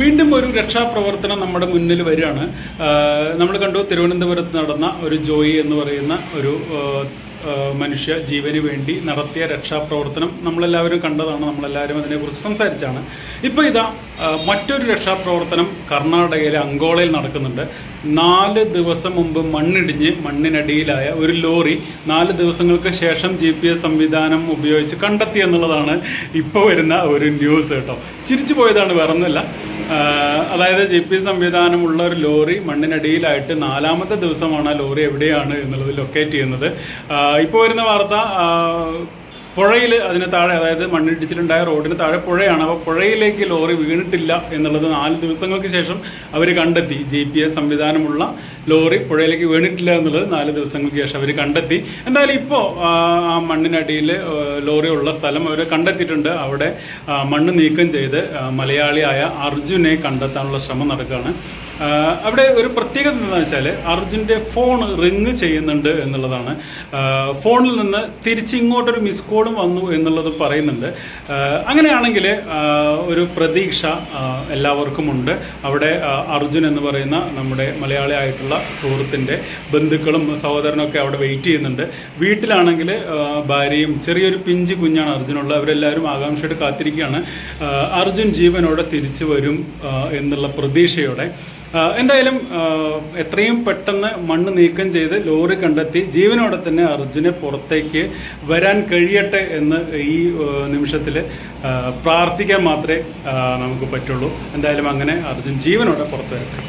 വീണ്ടും ഒരു രക്ഷാപ്രവർത്തനം നമ്മുടെ മുന്നിൽ വരികയാണ്. നമ്മൾ കണ്ടു തിരുവനന്തപുരത്ത് നടന്ന ഒരു ജോയി എന്ന് പറയുന്ന ഒരു മനുഷ്യ ജീവന് വേണ്ടി നടത്തിയ രക്ഷാപ്രവർത്തനം നമ്മളെല്ലാവരും കണ്ടതാണ്. നമ്മളെല്ലാവരും അതിനെക്കുറിച്ച് സംസാരിച്ചാണ്. ഇപ്പോൾ ഇതാ മറ്റൊരു രക്ഷാപ്രവർത്തനം കർണാടകയിലെ അങ്കോളയിൽ നടക്കുന്നുണ്ട്. നാല് ദിവസം മുമ്പ് മണ്ണിടിഞ്ഞ് മണ്ണിനടിയിലായ ഒരു ലോറി നാല് ദിവസങ്ങൾക്ക് ശേഷം ജി പി എസ് സംവിധാനം ഉപയോഗിച്ച് കണ്ടെത്തി എന്നുള്ളതാണ് ഇപ്പോൾ വരുന്ന ഒരു ന്യൂസ് കേട്ടോ. ചിരിച്ചു പോയതാണ് വേറൊന്നുമില്ല. അതായത് ജി പി സംവിധാനമുള്ള ഒരു ലോറി മണ്ണിനടിയിലായിട്ട് നാലാമത്തെ ദിവസമാണ് ആ ലോറി എവിടെയാണ് എന്നുള്ളത് ലൊക്കേറ്റ് ചെയ്യുന്നത്. ഇപ്പോൾ വരുന്ന വാർത്ത പുഴയിൽ അതിന് താഴെ അതായത് മണ്ണിടിച്ചിലുണ്ടായ റോഡിന് താഴെ പുഴയാണ്. അപ്പോൾ പുഴയിലേക്ക് ലോറി വീണിട്ടില്ല എന്നുള്ളത് നാല് ദിവസങ്ങൾക്ക് ശേഷം അവർ കണ്ടെത്തി. ജി പി എസ് സംവിധാനമുള്ള ലോറി പുഴയിലേക്ക് വീണിട്ടില്ല എന്നുള്ളത് നാല് ദിവസങ്ങൾക്ക് ശേഷം അവർ കണ്ടെത്തി. എന്തായാലും ഇപ്പോൾ ആ മണ്ണിനടിയിൽ ലോറി ഉള്ള സ്ഥലം അവർ കണ്ടെത്തിയിട്ടുണ്ട്. അവിടെ മണ്ണ് നീക്കം ചെയ്ത് മലയാളിയായ അർജുനെ കണ്ടെത്താനുള്ള ശ്രമം നടക്കുകയാണ്. അവിടെ ഒരു പ്രത്യേകത എന്താണെന്ന് വെച്ചാൽ അർജുന്റെ ഫോൺ റിങ് ചെയ്യുന്നുണ്ട് എന്നുള്ളതാണ്. ഫോണിൽ നിന്ന് തിരിച്ചിങ്ങോട്ടൊരു മിസ് കോളും വന്നു എന്നുള്ളത് പറയുന്നുണ്ട്. അങ്ങനെയാണെങ്കിൽ ഒരു പ്രതീക്ഷ എല്ലാവർക്കും ഉണ്ട് അവിടെ അർജുൻ എന്ന് പറയുന്ന നമ്മുടെ മലയാളി ആയിട്ടുള്ള സുഹൃത്തിന്റെ ബന്ധുക്കളും സഹോദരനൊക്കെ അവിടെ വെയിറ്റ് ചെയ്യുന്നുണ്ട്. വീട്ടിലാണെങ്കിൽ ഭാര്യയും ചെറിയൊരു പിഞ്ച് കുഞ്ഞാണ് അർജുനുള്ള. അവരെല്ലാവരും ആകാംക്ഷയോടെ കാത്തിരിക്കുകയാണ്. അർജുൻ ജീവനോടെ തിരിച്ചു വരും എന്നുള്ള പ്രതീക്ഷയോടെ. എന്തായാലും എത്രയും പെട്ടെന്ന് മണ്ണ് നീക്കം ചെയ്ത് ലോറി കണ്ടെത്തി ജീവനോടെ തന്നെ അർജുനെ പുറത്തേക്ക് വരാൻ കഴിയട്ടെ എന്ന് ഈ നിമിഷത്തിൽ പ്രാർത്ഥിക്കാൻ മാത്രമേ നമുക്ക് പറ്റുള്ളൂ. എന്തായാലും അങ്ങനെ അർജുൻ ജീവനോടെ പുറത്തു വരട്ടെ